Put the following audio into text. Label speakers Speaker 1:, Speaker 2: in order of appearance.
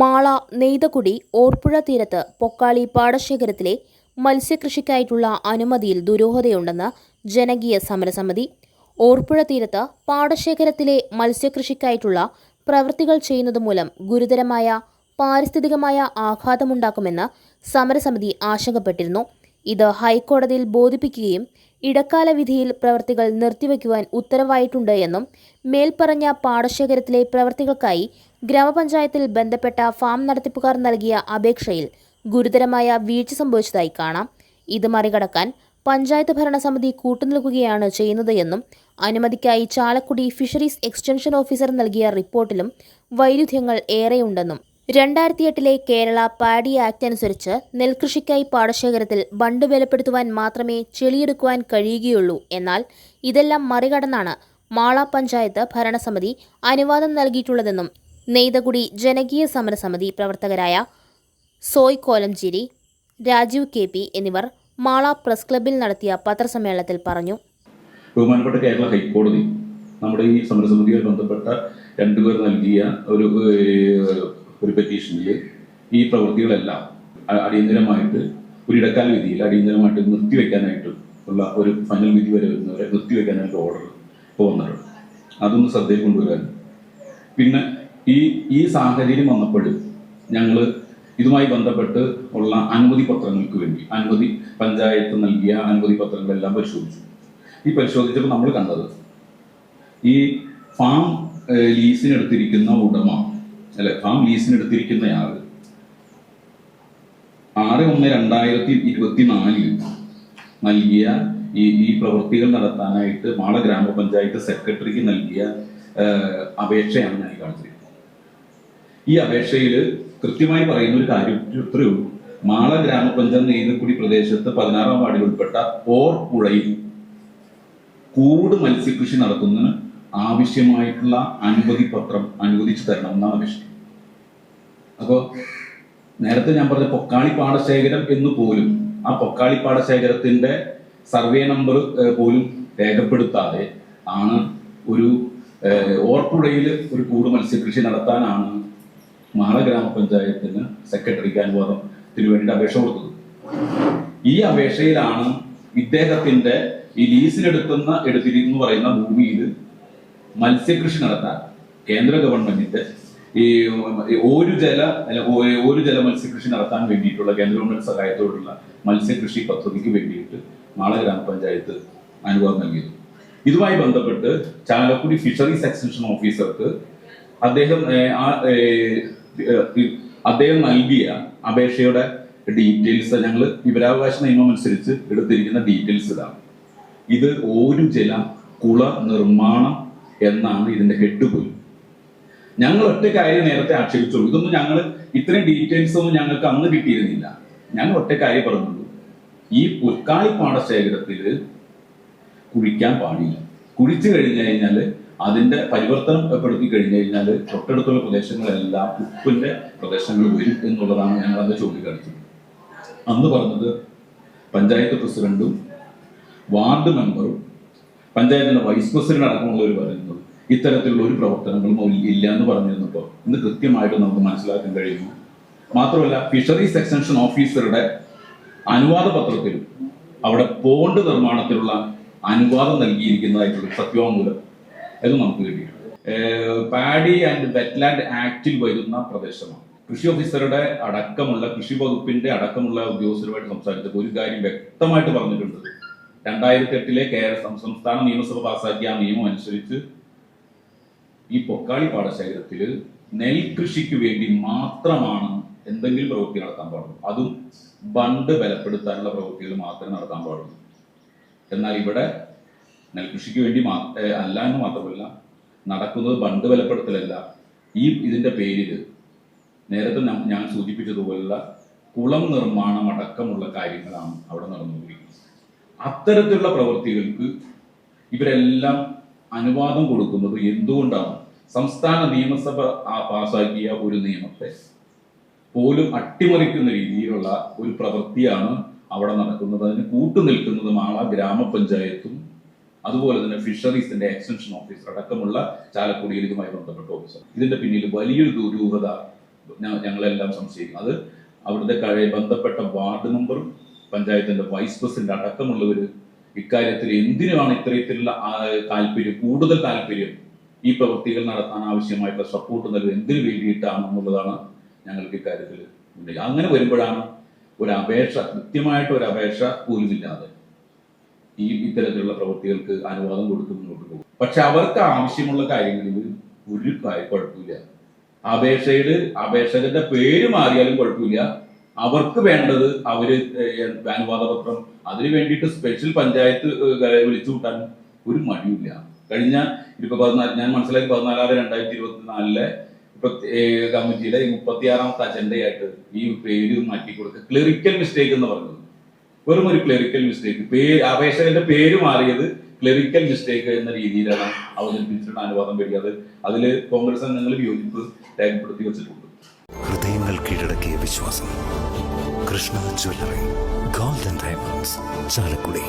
Speaker 1: മാള നെയ്തകുടി ഓർപ്പുഴ തീരത്ത് പൊക്കാളി പാടശേഖരത്തിലെ മത്സ്യകൃഷിക്കായിട്ടുള്ള അനുമതിയിൽ ദുരൂഹതയുണ്ടെന്ന് ജനകീയ സമരസമിതി. ഓർപ്പുഴ തീരത്ത് പാടശേഖരത്തിലെ മത്സ്യകൃഷിക്കായിട്ടുള്ള പ്രവൃത്തികൾ ചെയ്യുന്നത് മൂലം ഗുരുതരമായ പാരിസ്ഥിതികമായ ആഘാതമുണ്ടാക്കുമെന്ന് സമരസമിതി ആശങ്കപ്പെട്ടിരുന്നു. ഇത് ഹൈക്കോടതിയിൽ ബോധിപ്പിക്കുകയും ഇടക്കാല വിധിയിൽ പ്രവർത്തികൾ നിർത്തിവെക്കുവാൻ ഉത്തരവായിട്ടുണ്ട് എന്നും മേൽപ്പറഞ്ഞ പാടശേഖരത്തിലെ പ്രവർത്തികൾക്കായി ഗ്രാമപഞ്ചായത്തിൽ ബന്ധപ്പെട്ട ഫാം നടത്തിപ്പുകാർ നൽകിയ അപേക്ഷയിൽ ഗുരുതരമായ വീഴ്ച സംഭവിച്ചതായി കാണാം. ഇത് മറികടക്കാൻ പഞ്ചായത്ത് ഭരണസമിതി കൂട്ടുനിൽക്കുകയാണ് ചെയ്യുന്നത് എന്നും അനുമതിക്കായി ചാലക്കുടി ഫിഷറീസ് എക്സ്റ്റൻഷൻ ഓഫീസർ നൽകിയ റിപ്പോർട്ടിലും വൈരുദ്ധ്യങ്ങൾ ഏറെയുണ്ടെന്നും രണ്ടായിരത്തി എട്ടിലെ കേരള പാഡി ആക്ട് അനുസരിച്ച് നെൽകൃഷിക്കായി പാടശേഖരത്തിൽ ബണ്ട് ബലപ്പെടുത്തുവാൻ മാത്രമേ ചെളിയെടുക്കുവാൻ കഴിയുകയുള്ളൂ. എന്നാൽ ഇതെല്ലാം മറികടന്നാണ് മാള പഞ്ചായത്ത് ഭരണസമിതി അനുവാദം നൽകിയിട്ടുള്ളതെന്നും നെയ്തകുടി ജനകീയ സമരസമിതി പ്രവർത്തകരായ സോയ് കോലംചേരി രാജീവ് കെ പി എന്നിവർ മാള പ്രസ് ക്ലബിൽ നടത്തിയ പത്രസമ്മേളനത്തിൽ പറഞ്ഞു.
Speaker 2: ബഹുമാനപ്പെട്ട കേരള ഹൈക്കോടതി നമ്മുടെ ഈ സമരസമിതിയുമായി ബന്ധപ്പെട്ട രണ്ടുപേർ നൽകിയ ഒരു ഒരു പെറ്റീഷനിൽ ഈ പ്രവൃത്തികളെല്ലാം അടിയന്തരമായിട്ട് ഒരു ഇടക്കാല വിധിയിൽ അടിയന്തരമായിട്ട് നിർത്തിവെക്കാനായിട്ട് ഉള്ള ഒരു ഫൈനൽ വിധി വരെ വരുന്നവരെ നിർത്തിവെക്കാനായിട്ട് ഓർഡർ ഇപ്പോൾ വന്നിട്ടുണ്ട്. അതൊന്ന് ശ്രദ്ധയിൽ കൊണ്ടുവരാൻ. പിന്നെ ഈ ഈ സാഹചര്യം വന്നപ്പോൾ ഞങ്ങൾ ഇതുമായി ബന്ധപ്പെട്ട് ഉള്ള അനുമതി പത്രങ്ങൾക്ക് വേണ്ടി അനുമതി പഞ്ചായത്ത് നൽകിയ അനുമതി പത്രങ്ങളെല്ലാം പരിശോധിച്ചു. ഈ പരിശോധിച്ചപ്പോൾ നമ്മൾ കണ്ടത് ഈ ഫാം ലീസിനെടുത്തിരിക്കുന്ന ഉടമ അല്ലെ ഫാം ആൾ ആറ്. ഒന്ന് രണ്ടായിരത്തി ഇരുപത്തിനാലിൽ നൽകിയ ഈ ഈ പ്രവൃത്തികൾ നടത്താനായിട്ട് മാള ഗ്രാമപഞ്ചായത്ത് സെക്രട്ടറിക്ക് നൽകിയ അപേക്ഷയാണ് ഞാൻ കാണിച്ചിരിക്കുന്നത്. ഈ അപേക്ഷയിൽ കൃത്യമായി പറയുന്ന ഒരു കാര്യം ഇത്രയേ ഉള്ളൂ. മാള ഗ്രാമപഞ്ചായത്ത് നെയ്തക്കുടി പ്രദേശത്ത് പതിനാറാം വാർഡിൽ ഉൾപ്പെട്ട ഓർ പുഴയിൽ കൂട് മത്സ്യകൃഷി നടത്തുന്നതിന് ആവശ്യമായിട്ടുള്ള അനുമതി പത്രം അനുവദിച്ചു തരണം എന്നാണ് അപേക്ഷ അപ്പോൾ നേരത്തെ ഞാൻ പറഞ്ഞ പൊക്കാളി പാടശേഖരം എന്ന് പോലും ആ പൊക്കാളി പാടശേഖരത്തിന്റെ സർവേ നമ്പർ പോലും രേഖപ്പെടുത്താതെ ആണ് ഒരു ഓർപ്പുഴയിൽ ഒരു കൂട് മത്സ്യകൃഷി നടത്താനാണ് മാള ഗ്രാമപഞ്ചായത്തിന് സെക്രട്ടറിക്ക് അനുവാദത്തിന് തിരുവേണ്ടി അപേക്ഷ കൊടുത്തത്. ഈ അപേക്ഷയിലാണ് ഇദ്ദേഹത്തിന്റെ ഈ ലീസിനെടുക്കുന്ന എടുത്തിരിക്കുന്നു പറയുന്ന ഭൂമിയിൽ മത്സ്യകൃഷി നടത്താൻ കേന്ദ്ര ഗവൺമെന്റിന്റെ ഈ ഒരു ജല ഒരു ജല മത്സ്യകൃഷി നടത്താൻ വേണ്ടിയിട്ടുള്ള കേന്ദ്ര ഗവൺമെന്റ് സഹായത്തോടുള്ള മത്സ്യകൃഷി പദ്ധതിക്ക് വേണ്ടിയിട്ട് മാള ഗ്രാമപഞ്ചായത്ത് അനുവാദം നൽകിയിരുന്നു. ഇതുമായി ബന്ധപ്പെട്ട് ചാലക്കുടി ഫിഷറീസ് എക്സ്റ്റൻഷൻ ഓഫീസർക്ക് അദ്ദേഹം അദ്ദേഹം നൽകിയ അപേക്ഷയുടെ ഡീറ്റെയിൽസ് ഞങ്ങൾ വിവരാവകാശ നിയമം അനുസരിച്ച് എടുത്തിരിക്കുന്ന ഡീറ്റെയിൽസ് ഇതാണ്. ഇത് ഒരു ജല കുള നിർമ്മാണം എന്നാണ് ഇതിന്റെ ഹെഡ് പോലും ഞങ്ങൾ ഒറ്റ കാര്യം നേരത്തെ ആക്ഷേപിച്ചുള്ളൂ. ഇതൊന്നും ഞങ്ങൾ ഇത്രയും ഡീറ്റെയിൽസ് ഒന്നും ഞങ്ങൾക്ക് അന്ന് കിട്ടിയിരുന്നില്ല. ഞങ്ങൾ ഒറ്റ കാര്യം പറഞ്ഞുള്ളൂ. ഈ പുൽക്കാളി പാടശേഖരത്തിൽ കുഴിക്കാൻ പാടില്ല. കുഴിച്ചു കഴിഞ്ഞു കഴിഞ്ഞാൽ അതിന്റെ പരിവർത്തനം ഏർപ്പെടുത്തി കഴിഞ്ഞു കഴിഞ്ഞാൽ തൊട്ടടുത്തുള്ള പ്രദേശങ്ങളെല്ലാം ഉപ്പിന്റെ പ്രദേശങ്ങൾ വരും എന്നുള്ളതാണ് ഞങ്ങൾ അന്ന് ചൂണ്ടിക്കാണിച്ചത്. അന്ന് പറഞ്ഞത് പഞ്ചായത്ത് പ്രസിഡന്റും വാർഡ് മെമ്പറും പഞ്ചായത്തിന്റെ വൈസ് പ്രസിഡന്റ് അടക്കമുള്ളവർ പറയുന്നത് ഇത്തരത്തിലുള്ള ഒരു പ്രവർത്തനങ്ങളും ഇല്ല എന്ന് പറഞ്ഞിരുന്നപ്പോൾ ഇന്ന് കൃത്യമായിട്ട് നമുക്ക് മനസ്സിലാക്കാൻ കഴിയുന്നു. മാത്രമല്ല ഫിഷറീസ് എക്സ്റ്റൻഷൻ ഓഫീസറുടെ അനുവാദ പത്രത്തിൽ അവിടെ പോണ്ട് നിർമ്മാണത്തിലുള്ള അനുവാദം നൽകിയിരിക്കുന്നതായിട്ടുള്ള സത്യവാങ്മൂലം അത് നമുക്ക് കിട്ടിയിട്ടുണ്ട്. പാഡി ആൻഡ് വെറ്റ്ലാൻഡ് ആക്ടിൽ വരുന്ന പ്രദേശമാണ്. കൃഷി ഓഫീസറുടെ അടക്കമുള്ള കൃഷി വകുപ്പിന്റെ അടക്കമുള്ള ഉദ്യോഗസ്ഥരുമായിട്ട് സംസാരിച്ചപ്പോൾ ഒരു കാര്യം വ്യക്തമായിട്ട് പറഞ്ഞിട്ടുണ്ട്. രണ്ടായിരത്തി എട്ടിലെ കേരള സംസ്ഥാന നിയമസഭ പാസാക്കിയ ആ നിയമം അനുസരിച്ച് ഈ പൊക്കാളി പാടശേഖരത്തിൽ നെൽകൃഷിക്ക് വേണ്ടി മാത്രമാണ് എന്തെങ്കിലും പ്രവൃത്തി നടത്താൻ പാടുള്ളൂ. അതും ബണ്ട് ബലപ്പെടുത്താനുള്ള പ്രവൃത്തികൾ മാത്രമേ നടത്താൻ പാടുള്ളൂ. എന്നാൽ ഇവിടെ നെൽകൃഷിക്ക് വേണ്ടി അല്ല എന്ന് മാത്രമല്ല നടക്കുന്നത് ബണ്ട് ബലപ്പെടുത്തലല്ല. ഈ ഇതിന്റെ പേരിൽ നേരത്തെ ഞാൻ സൂചിപ്പിച്ചതുപോലുള്ള കുളം നിർമ്മാണം അടക്കമുള്ള കാര്യങ്ങളാണ് അവിടെ നടന്നുകൊണ്ടിരിക്കുന്നത്. അത്തരത്തിലുള്ള പ്രവൃത്തികൾക്ക് ഇവരെല്ലാം അനുവാദം കൊടുക്കുന്നത് എന്തുകൊണ്ടാണ്? സംസ്ഥാന നിയമസഭ പാസാക്കിയ ഒരു നിയമത്തെ പോലും അട്ടിമറിക്കുന്ന രീതിയിലുള്ള ഒരു പ്രവൃത്തിയാണ് അവിടെ നടക്കുന്നത്. അതിന് കൂട്ടുനിൽക്കുന്നത് ആ ഗ്രാമപഞ്ചായത്തും അതുപോലെ തന്നെ ഫിഷറീസിന്റെ എക്സ്റ്റൻഷൻ ഓഫീസർ അടക്കമുള്ള ചാലക്കുടിയിൽ ഇതുമായി ബന്ധപ്പെട്ട ഓഫീസർ. ഇതിന്റെ പിന്നിൽ വലിയൊരു ദുരൂഹത ഞങ്ങളെല്ലാം സംശയിക്കും. അത് അവിടുത്തെ ബന്ധപ്പെട്ട വാർഡ് മെമ്പറും പഞ്ചായത്തിന്റെ വൈസ് പ്രസിഡന്റ് അടക്കമുള്ളവർ ഇക്കാര്യത്തിൽ എന്തിനാണ് ഇത്തരത്തിലുള്ള താല്പര്യം കൂടുതൽ താല്പര്യം ഈ പ്രവൃത്തികൾ നടത്താൻ ആവശ്യമായിട്ടുള്ള സപ്പോർട്ട് നൽകുന്നത്? എന്തിനു വേണ്ടിയിട്ടാണെന്നുള്ളതാണ് ഞങ്ങൾക്ക് ഇക്കാര്യത്തിൽ ഉണ്ടെങ്കിൽ അങ്ങനെ വരുമ്പോഴാണ് ഒരു അപേക്ഷ കൃത്യമായിട്ട് ഒരു അപേക്ഷ പോലുമില്ലാതെ ഈ ഇത്തരത്തിലുള്ള പ്രവൃത്തികൾക്ക് അനുവാദം കൊടുത്ത് മുന്നോട്ട് പോകും. പക്ഷെ അവർക്ക് ആവശ്യമുള്ള കാര്യങ്ങളിൽ ഒരു കുഴപ്പമില്ല. അപേക്ഷയുടെ അപേക്ഷകന്റെ പേര് മാറിയാലും കുഴപ്പമില്ല. അവർക്ക് വേണ്ടത് അവർ ഏഹ് അനുവാദ പത്രം അതിന് വേണ്ടിയിട്ട് സ്പെഷ്യൽ പഞ്ചായത്ത് വിളിച്ചു കൂട്ടാൻ ഒരു മടിയില്ല കഴിഞ്ഞ ഇപ്പൊ പതിനാല് ഞാൻ മനസ്സിലാക്കി പതിനാലാറ് രണ്ടായിരത്തി ഇരുപത്തിനാലിലെ ഈ മുപ്പത്തിയാറാമത്തെ അജണ്ടയായിട്ട് ഈ പേര് മാറ്റി കൊടുക്കുക ക്ലറിക്കൽ മിസ്റ്റേക്ക് എന്ന് പറഞ്ഞത് വെറും ഒരു ക്ലറിക്കൽ മിസ്റ്റേക്ക് പേര് അപേക്ഷകന്റെ പേര് മാറിയത് ക്ലറിക്കൽ മിസ്റ്റേക്ക് എന്ന രീതിയിലാണ് അവതരിപ്പിച്ചിട്ടുള്ള അനുവാദം വരികയത് അതിൽ കോൺഗ്രസ് അംഗങ്ങൾ വിയോജിപ്പ് രേഖപ്പെടുത്തി വെച്ചിട്ടുണ്ട്.
Speaker 3: ഹൃദയങ്ങൾ കീഴടക്കിയ വിശ്വാസം. Krishna jewellery golden diamonds Chalakudy.